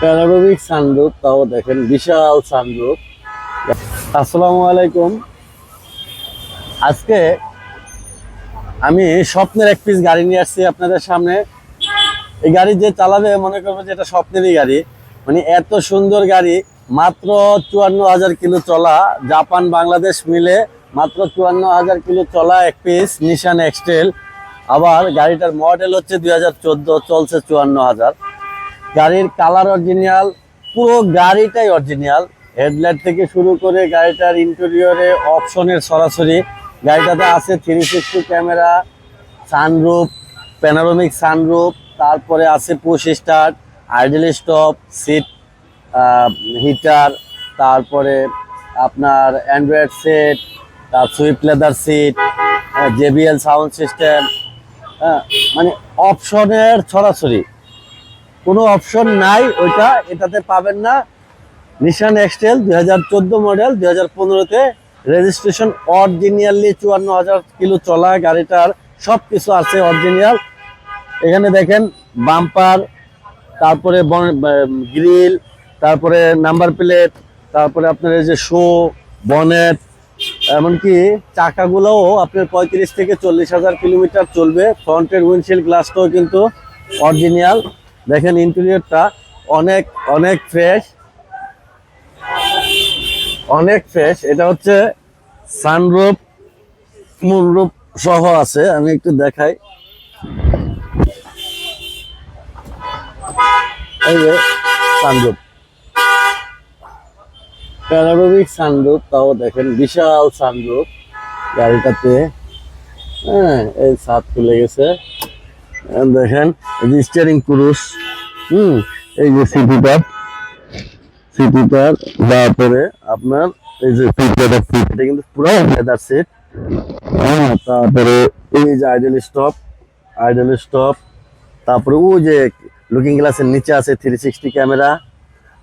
Panoramic sunroof তাও দেখেন বিশাল sunroof আসসালামু আলাইকুম। আজকে আমি স্বপ্নের এক পিস গাড়ি নিয়ে আসছি আপনাদের সামনে। এই গাড়ি যে চালাবে, মনে করবে যে এটা স্বপ্নেরই গাড়ি। মানে এত সুন্দর গাড়ি, মাত্র চুয়ান্ন হাজার কিলো চলা, জাপান, বাংলাদেশ মিলে মাত্র চুয়ান্ন হাজার কিলো চলা এক পিস নিশান এক্সটেল আবার গাড়িটার মডেল হচ্ছে দুই হাজার চোদ্দ, চলছে চুয়ান্ন হাজার। গাড়ির কালার অরিজিনাল পুরো গাড়িটাই অরিজিনাল হেডলাইট থেকে শুরু করে গাড়িটার ইন্টেরিয়রে অপশনের সরাসরি। গাড়িটাতে আছে three sixty camera sunroof panoramic sunroof তারপরে আছে push start idle stop seat heater তারপরে আপনার অ্যান্ড্রয়েড সেট তার soft leather seat JBL sound system হ্যাঁ মানে অপশনের ছড়াছড়ি কোনো অপশন নাই, ওইটা এটাতে পাবেন না। নিশান এক্সটেল দুই হাজার চোদ্দ মডেল দুই হাজার পনেরোতে রেজিস্ট্রেশন অরিজিনালি চুয়ান্ন হাজার কিলো চলা গাড়িটার সব কিছু আছে অরিজিনাল এখানে দেখেন বাম্পার তারপরে গ্রিল তারপরে নাম্বার প্লেট তারপরে আপনার এই যে শো বনেট এমনকি চাকাগুলোও আপনার পঁয়ত্রিশ থেকে চল্লিশ হাজার কিলোমিটার চলবে। ফ্রন্টের উইন্ডশিল্ড গ্লাসটাও কিন্তু অরিজিনাল দেখেন ইন্টেরিয়রটা অনেক অনেক ফ্রেশ অনেক ফ্রেশ এটা হচ্ছে সানরুফ মুনরুফ সহ আছে, আমি একটু দেখাই। এই যে সানরুফ প্যানারোমিক সানরুফ তাও দেখেন বিশাল সানরুফ গাড়িটাতে। হ্যাঁ এই ছাদ খুলে গেছে। দেখেন, এই যে স্টিয়ারিং পুরুষ হুম, এই যে সিটিটার সিটিটার তারপরে আপনার এই যে সিট লেদার সিট এটা কিন্তু পুরো লেদার সিট হ্যাঁ তারপরে এই যে আইডেল স্টপ আইডেল স্টপ তারপরে ওই যে লুকিং গ্লাসের নিচে আছে থ্রি সিক্সটি ক্যামেরা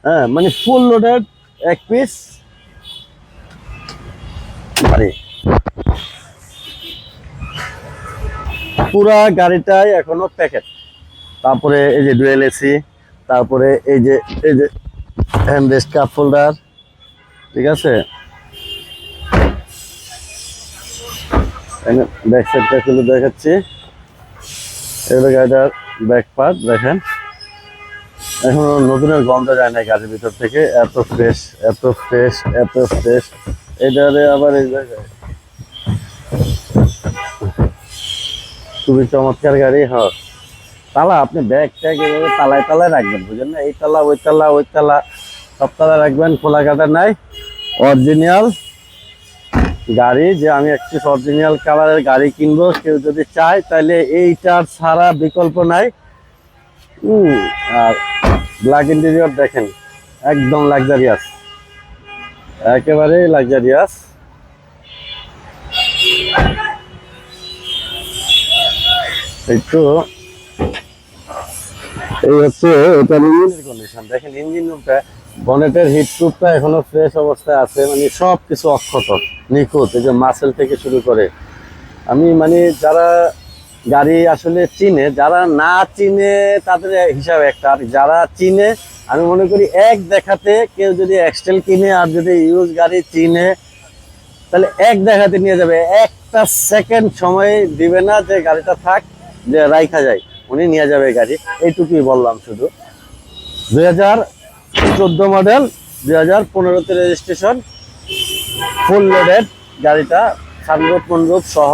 হ্যাঁ মানে ফুল লোডেড এক পিস গাড়ি পুরা গাড়িটাই এখনও প্যাকেট তারপরে এই যে ডুয়েল এসি তারপরে এই যে এই যে হ্যান্ড রেস্ট কাপ হোল্ডার ঠিক আছে? ব্যাক সাইডটা খুলে দেখাচ্ছি। এটা গাড়িটার ব্যাক পার্ট দেখেন। এখনও নতুনের গন্ধ যায় না গাড়ির ভিতর থেকে। এত ফ্রেশ এত ফ্রেশ এত ফ্রেশ এটারে আবার এই জায়গায় খুবই চমৎকার গাড়ি হয় তালা আপনি ব্যাগ ট্যাগ এভাবে তালায় তালায় রাখবেন বুঝলেন না? এই তালা, ওই তালা ওই তালা, সব তালা রাখবেন, খোলা কাটা নাই। অরিজিনাল গাড়ি, যে আমি একটি অরিজিনাল কালারের গাড়ি কিনবো, কেউ যদি চায়, তাহলে এইটার ছাড়া বিকল্প নাই। আর ব্ল্যাক ইন্টেরিয়র দেখেন, একদম লাক্সারিয়াস একেবারেই লাক্সারিয়াস একটু, এই হচ্ছে, এটা ইঞ্জিনের কন্ডিশন দেখেন ইঞ্জিন রুমটা বনেটের হিট এখনও ফ্রেশ অবস্থায় আছে মানে সব কিছু অক্ষত, নিখুঁত, এই যে মাসেল থেকে শুরু করে। আমি মানে যারা গাড়ি আসলে চিনে, যারা না চিনে, তাদের হিসাব একটা। আর যারা চিনে, আমি মনে করি এক দেখাতে কেউ যদি এক্সটেল কিনে আর যদি ইউজ গাড়ি চিনে, তাহলে এক দেখাতে নিয়ে যাবে। একটা সেকেন্ড সময় দিবে না যে গাড়িটা থাক। রাইখা যায়, উনি নিয়ে যাবে গাড়ি। এইটুকুই বললাম শুধু। দুই হাজার চোদ্দ মডেল, দুই হাজার পনেরোতে রেজিস্ট্রেশন ফুল লোডেড গাড়িটা সানরূপ মনরূপ সহ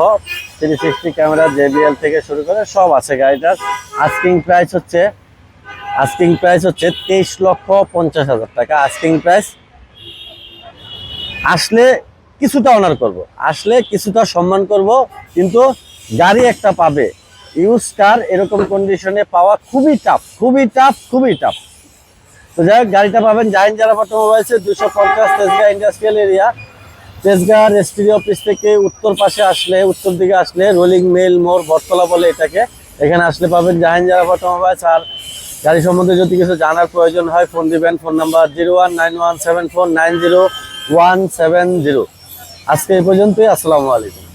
থ্রি সিক্সটি ক্যামেরা জেবিএল থেকে শুরু করে সব আছে গাড়িটার। আস্কিং প্রাইস হচ্ছে আস্কিং প্রাইস হচ্ছে তেইশ লক্ষ পঞ্চাশ হাজার টাকা। আস্কিং প্রাইস আসলে কিছুটা অনার করব। আসলে কিছুটা সম্মান করব, কিন্তু গাড়ি একটা পাবে। ইউজ কার এরকম কন্ডিশনে পাওয়া খুবই টাফ খুবই টাফ খুবই টাফ তো যাই হোক, গাড়িটা পাবেন জাইন যারা অটোমোবাইলসে দুশো পঞ্চাশ তেজগা ইন্ডাস্ট্রিয়াল এরিয়া তেজগাঁ রেস্ট্রি অফিস থেকে উত্তর পাশে আসলে, উত্তর দিকে আসলে রোলিং মেল মোড়, বটতলা বলে এটাকে এখানে আসলে পাবেন জাহান যারা অটোমোবাইলস আর গাড়ি সম্বন্ধে যদি কিছু জানার প্রয়োজন হয় ফোন দিবেন phone number zero one nine one seven four nine zero one seven zero আজকে এই পর্যন্তই, আসসালামু আলাইকুম।